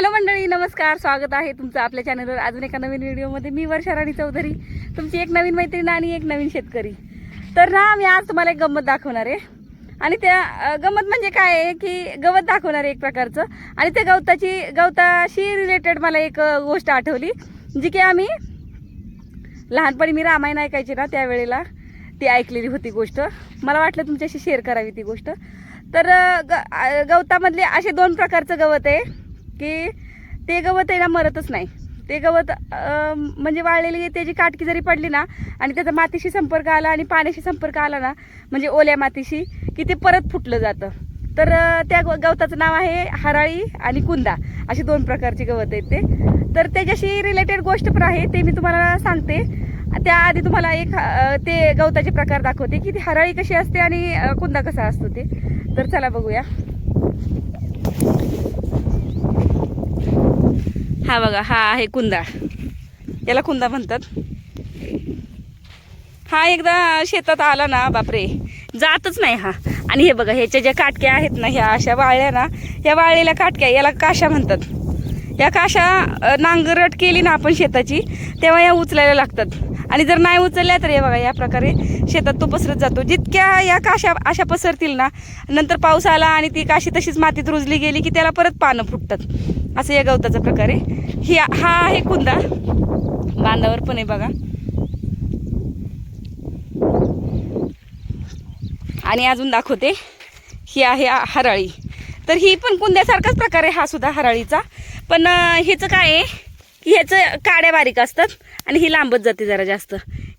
Hello मंडळी नमस्कार स्वागत आहे तुमचं आपल्या चॅनलवर अजून एका नवीन व्हिडिओमध्ये मी वर्षा राणी चौधरी तुमची एक नवीन मैत्रीण आणि एक नवीन शेतकरी. तर ना मी आज तुम्हाला एक गंमत दाखवणार आहे. आणि त्या गंमत म्हणजे काय आहे की गवत दाखवणार आहे एक प्रकारचं. आणि त्या गवताची गवताशी रिलेटेड मला एक गोष्ट आठवली जी की आम्ही लहानपणी मी रामायण ऐकायचे ना त्यावेळेला ती ऐकलेली होती गोष्ट. मला वाटलं तुमच्याशी शेअर करावी ती गोष्ट. तर ग गवतामधले असे दोन प्रकारचं गवत आहे. की ते गवत आहे ना मरतच नाही. ते गवत म्हणजे वाळलेली त्याची काटकी जरी पडली ना आणि त्याचा मातीशी संपर्क आला आणि पाण्याशी संपर्क आला ना म्हणजे ओल्या मातीशी की ते परत फुटलं जातं. तर त्या गव- गवताचं नाव आहे हराळी आणि कुंदा. अशी दोन प्रकारची गवत आहेत ते. तर त्याच्याशी रिलेटेड गोष्ट पण आहे ते मी तुम्हाला सांगते. त्याआधी तुम्हाला एक ते गवताचे प्रकार दाखवते की ती हराळी कशी असते आणि कुंदा कसा असतो ते. तर चला बघूया. हा बघा हा आहे कुंदा. याला कुंदा म्हणतात. हा एकदा शेतात आला ना बापरे. जातच नाही हा. आणि हे बघा ह्याच्या ज्या काटक्या आहेत ना ह्या अशा वाळल्या ना या वाळलेल्या काटक्या याला काशा म्हणतात. या काशा नांगरट केली ना आपण शेताची तेव्हा या उचलायला लागतात. आणि जर नाही उचलल्या तर हे बघा या प्रकारे शेतात तो पसरत जातो. जितक्या या काशा अशा पसरतील ना नंतर पाऊस आला आणि ती काशी तशीच मातीत रुजली गेली की त्याला परत पानं फुटतात. असं या गवताचा प्रकारे. ही हा आहे कुंदा. बांधावर पण आहे बघा. आणि अजून दाखवते ही आहे हराळी. तर ही पण कुंद्यासारखाच प्रकार आहे हा सुद्धा हराळीचा. पण ह्याचं काय आहे? की ह्याचं काड्या बारीक असतात आणि ही लांबत जाते जरा जास्त.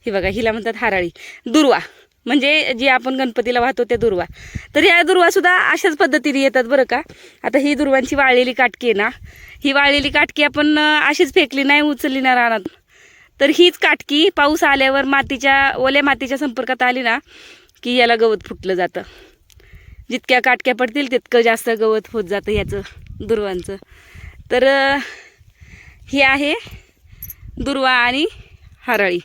ही बघा हिला म्हणतात हराळी. दुर्वा. म्हणजे जी आपण गणपतीला वाहतो त्या दुर्वा. तर या दुर्वा सुद्धा अशाच पद्धतीने येतात बरं का? आता ही दुर्वांची वाळलेली काटकी आहे ना? ही वाळलेली काटकी आपण अशीच फेकली नाही उचलली ना रानात. तर हीच काटकी पाऊस आल्यावर मातीच्या ओल्या मातीच्या संपर्कात आली ना की याला गवत फुटलं जातं. जितक्या काटक्या पडतील तितकं जास्त गवत होत जातं ह्याचं दुर्वांचं. तर ही आहे दुर्वा आणि हरळी.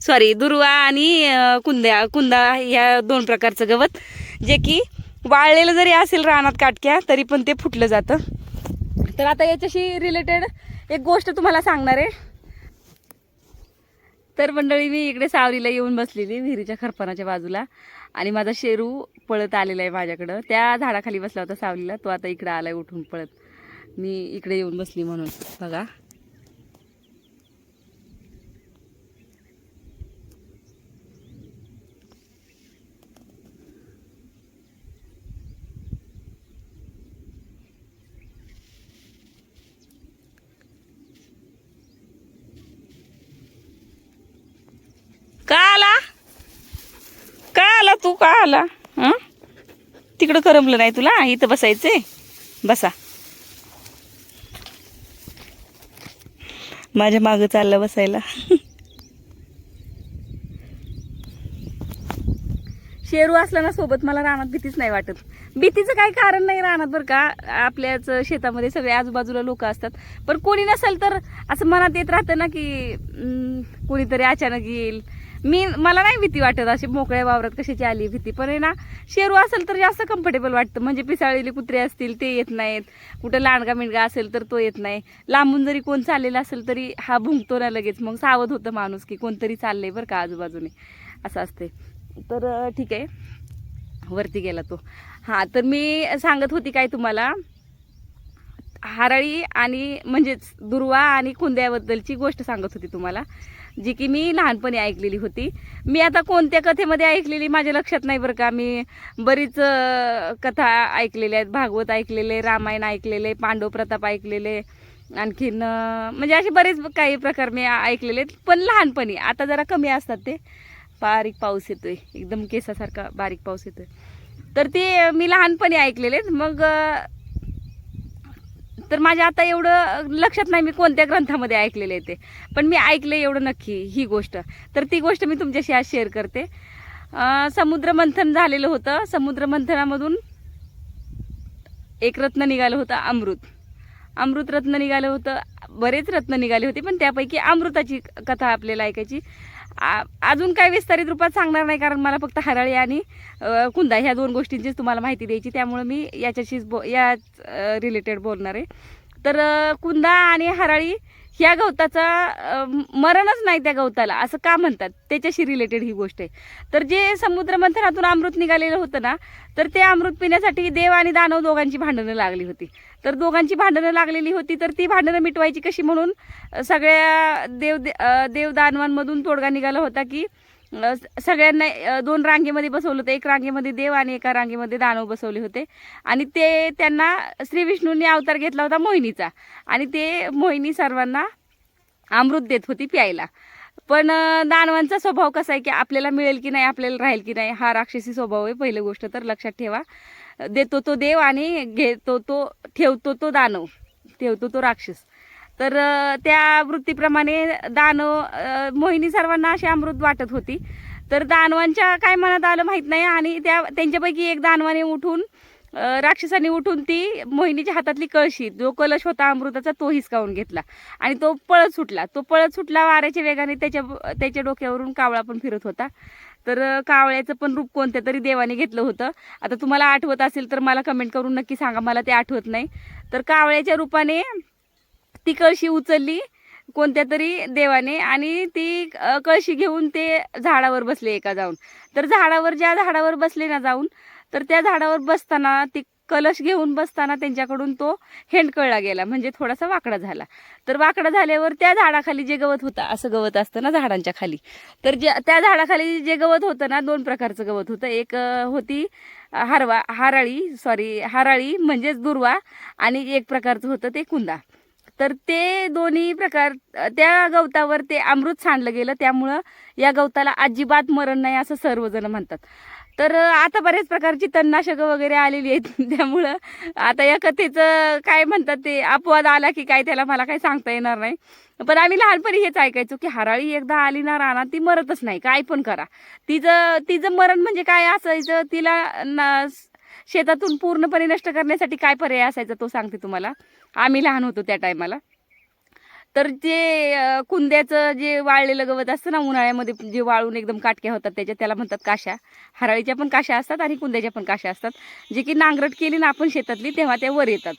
सॉरी दुर्वा आणि कुंद्या कुंदा ह्या दोन प्रकारचं गवत जे की वाळलेलं जरी असेल रानात काटक्या तरी पण ते फुटलं जातं. तर आता याच्याशी रिलेटेड एक गोष्ट तुम्हाला सांगणार आहे. तर मंडळी मी इकडे सावरीला येऊन बसलेली विहिरीच्या खरपणाच्या बाजूला. आणि माझा शेरू पळत आलेला आहे माझ्याकडं. त्या झाडाखाली बसला होता सावलीला तो आता इकडं आहे उठून पळत. मी इकडे येऊन बसली म्हणून. बघा. का आला? का आला तू? का आला? हं? तिकडं करमलं नाही तुला? इथं बसायचंय? बसा. माझ्या मागं चाललं बसायला. शेरू असला ना सोबत मला रानात भीतीच नाही वाटत. भीतीचं काही कारण नाही रानात बरं का? आपल्याच शेतामध्ये सगळे आजूबाजूला लोक असतात. पण कोणी नसेल तर असं मनात येत राहतं ना की कोणीतरी अचानक येईल. मी मला नाही भीती वाटत अशी मोकळ्या वावरात कशाची आली भीती. पण आहे ना शेरू असेल तर जास्त कम्फर्टेबल वाटतं. म्हणजे पिसाळलेले कुत्रे असतील ते येत नाहीत. कुठं लांडगा मिंडगा असेल तर तो येत नाही. लांबून जरी कोण चाललेला असेल तरी हा भुंकतो ना लगेच. मग सावध होतं माणूस की कोणतरी चाललंय बरं का आजूबाजूने. असं असते तर ठीक आहे. वरती गेला तो. हां तर मी सांगत होती काय तुम्हाला? हाराळी आणि म्हणजेच दुर्वा आणि कुंद्याबद्दलची गोष्ट सांगत होती तुम्हाला. जी की मी लहानपणी ऐकलेली होती. मी आता कोणत्या कथेमध्ये ऐकलेली माझ्या लक्षात नाही बरं का. मी बरीच कथा ऐकलेल्या आहेत. भागवत ऐकलेले रामायण ऐकलेले पांडव प्रताप ऐकलेले आणखीन म्हणजे असे बरेच काही प्रकार मी ऐकलेले आहेत. पण लहानपणी आता जरा कमी असतात ते. बारीक पाऊस येतोय. एकदम केसासारखा बारीक पाऊस येतोय. तर ते मी लहानपणी ऐकलेले आहेत. मग तर माझ्या आता एवढं लक्षात नाही मी कोणत्या ग्रंथामध्ये ऐकलेले आहे ते. पण मी ऐकले एवढं नक्की ही गोष्ट. तर ती गोष्ट मी तुमच्याशी आज शेअर करते. समुद्र मंथन झालेलं होतं. समुद्र मंथनामधून एक रत्न निघालं होतं अमृत. अमृत रत्न निघालं होतं बरेच रत्न निघाले होते पण त्यापैकी अमृताची कथा आपल्याला ऐकायची. आ- अजून काय विस्तारित रूपात सांगणार नाही कारण मला फक्त हराळी आणि कुंदा ह्या दोन गोष्टींचीच तुम्हाला माहिती द्यायची. त्यामुळे मी याच्याशीच बो याच रिलेटेड बोलणार आहे. तर कुंदा आणि हराळी ह्या गवताचा मरणच नाही त्या गवताला असं का म्हणतात? त्याच्याशी रिलेटेड ही गोष्ट आहे. तर जे समुद्रमंथनातून अमृत निघालेलं होतं ना तर ते अमृत पिण्यासाठी देव आणि दानव दोघांची भांडणं लागली होती. तर दोघांची भांडणं लागलेली होती तर ती भांडणं मिटवायची कशी म्हणून सगळ्या देव दे देव दानवांमधून तोडगा निघाला होता की सगळ्यांना दोन रांगेमध्ये बसवलं होतं. एक रांगेमध्ये देव आणि एका रांगेमध्ये दानव बसवले होते. आणि ते त्यांना श्री विष्णूंनी अवतार घेतला होता मोहिनीचा. आणि ते मोहिनी सर्वांना अमृत देत होती प्यायला. पण दानवांचा स्वभाव कसा आहे की आपल्याला मिळेल की नाही आपल्याला राहील की नाही हा राक्षसी स्वभाव आहे पहिली गोष्ट. तर लक्षात ठेवा. देतो तो देव आणि घेतो तो ठेवतो तो दानव ठेवतो तो राक्षस. तर त्या वृत्तीप्रमाणे दानव मोहिनी सर्वांना अशी अमृत वाटत होती. तर दानवांच्या काय मनात आलं माहीत नाही आणि त्या त्यांच्यापैकी एक दानवाने उठून राक्षसाने उठून ती मोहिनीच्या हातातली कळशी जो कलश होता अमृताचा तो हिसकावून घेतला. आणि तो पळत सुटला. तो पळत सुटला वाऱ्याच्या वेगाने त्याच्या त्याच्या डोक्यावरून कावळा पण फिरत होता. तर कावळ्याचं पण रूप कोणत्या तरी देवाने घेतलं होतं. आता तुम्हाला आठवत असेल तर मला कमेंट करून नक्की सांगा. मला ते आठवत नाही. तर कावळ्याच्या रूपाने ती कळशी उचलली कोणत्या तरी देवाने आणि ती कळशी घेऊन ते झाडावर बसले एका जाऊन. तर झाडावर ज्या झाडावर बसले ना जाऊन तर त्या झाडावर बसताना ती कलश घेऊन बसताना त्यांच्याकडून तो हेंडकळला गेला म्हणजे थोडासा वाकडा झाला. तर वाकडा झाल्यावर त्या झाडाखाली जे गवत होतं असं गवत असतं ना झाडांच्या खाली तर जे त्या झाडाखाली जे गवत होतं ना दोन प्रकारचं गवत होतं. एक होती हरवा हाराळी सॉरी हाराळी म्हणजेच दुर्वा आणि एक प्रकारचं होतं ते कुंदा. तर ते दोन्ही प्रकार त्या गवतावर ते अमृत सांडलं गेलं. त्यामुळं या गवताला अजिबात मरण नाही असं सर्वजण म्हणतात. तर आता बऱ्याच प्रकारची तणनाशकं वगैरे आलेली आहेत. त्यामुळं आता या कथेचं काय म्हणतात ते अपवाद आला की काय त्याला मला काही सांगता येणार नाही. पण आम्ही लहानपणी हेच ऐकायचो की हराळी एकदा आली ना राणा ती मरतच नाही. काय पण करा. तिचं तिचं मरण म्हणजे काय असायचं? तिला ना शेतातून पूर्णपणे नष्ट करण्यासाठी काय पर्याय असायचा तो सांगते तुम्हाला. आम्ही लहान होतो त्या टायमाला. तर जे कुंद्याचं जे वाळलेलं गवत असतं ना उन्हाळ्यामध्ये जे वाळून एकदम काटक्या होतात त्याच्या त्याला म्हणतात काशा. हराळीच्या पण काशा असतात आणि कुंद्याच्या पण काशा असतात. जे की नांगरट केली ना आपण शेतातली तेव्हा त्या वर येतात.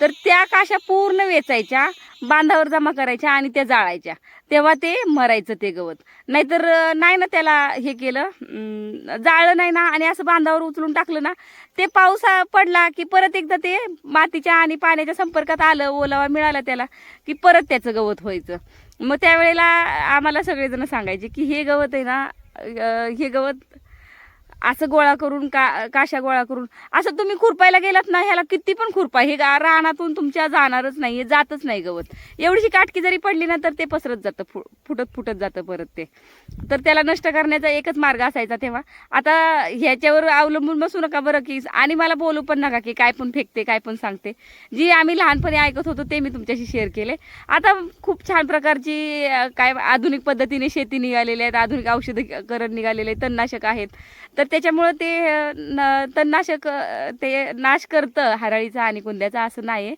तर त्या काशा पूर्ण वेचायच्या बांधावर जमा करायच्या आणि त्या जाळायच्या. तेव्हा ते मरायचं ते गवत. नाहीतर नाही ना त्याला हे केलं जाळलं नाही ना आणि असं बांधावर उचलून टाकलं ना ते पाऊस पडला की परत एकदा ते मातीच्या आणि पाण्याच्या संपर्कात आलं ओलावा मिळाला त्याला की परत त्याचं गवत व्हायचं. मग त्यावेळेला आम्हाला सगळेजण सांगायचे की हे गवत आहे ना हे गवत असं गोळा करून का काशा गोळा करून. असं तुम्ही खुरपायला गेलात ना ह्याला किती पण खुरपा हे गा- रानातून तुमच्या जाणारच नाही हे जातच नाही गवत. एवढीशी काटकी जरी पडली ना तर ते पसरत जातं फु फुटत फुटत जातं परत ते. तर त्याला नष्ट करण्याचा एकच मार्ग असायचा तेव्हा. आता ह्याच्यावर अवलंबून बसू नका बरं की आणि मला बोलू पण नका की काय पण फेकते काय पण सांगते. जी आम्ही लहानपणी ऐकत होतो ते मी तुमच्याशी शेअर केले. आता खूप छान प्रकारची काय आधुनिक पद्धतीने शेती निघालेली आहेत आधुनिक औषधीकरण निघालेले आहे तणनाशक आहेत. तर त्याच्यामुळं ते न- तणनाशक ते नाश करतं हराळीचा आणि कुंद्याचा असं नाही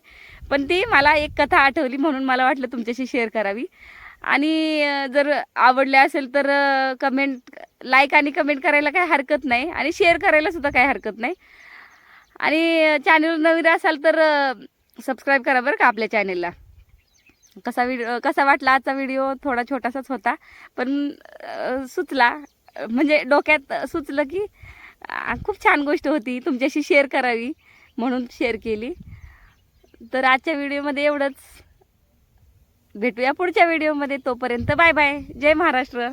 पण ती मला एक कथा आठवली म्हणून मला वाटलं तुमच्याशी शेअर करावी. आणि जर आवडले असेल तर कमेंट लाईक आणि कमेंट करायला काही हरकत नाही आणि शेअर करायला सुद्धा काही हरकत नाही. आणि चॅनल नवीन असाल तर सबस्क्राईब करा बरं का आपल्या चॅनेलला कसा व्हिडिओ कसा वाटला आजचा व्हिडिओ थोडा छोटासाच होता पण सुचला. म्हणजे डोक्यात सुचलं की खूप छान गोष्ट होती तुमच्याशी शेअर करावी म्हणून शेअर केली. तर आजच्या व्हिडिओमध्ये एवढंच. भेटूया पुढच्या व्हिडिओमध्ये तोपर्यंत बाय बाय जय महाराष्ट्र.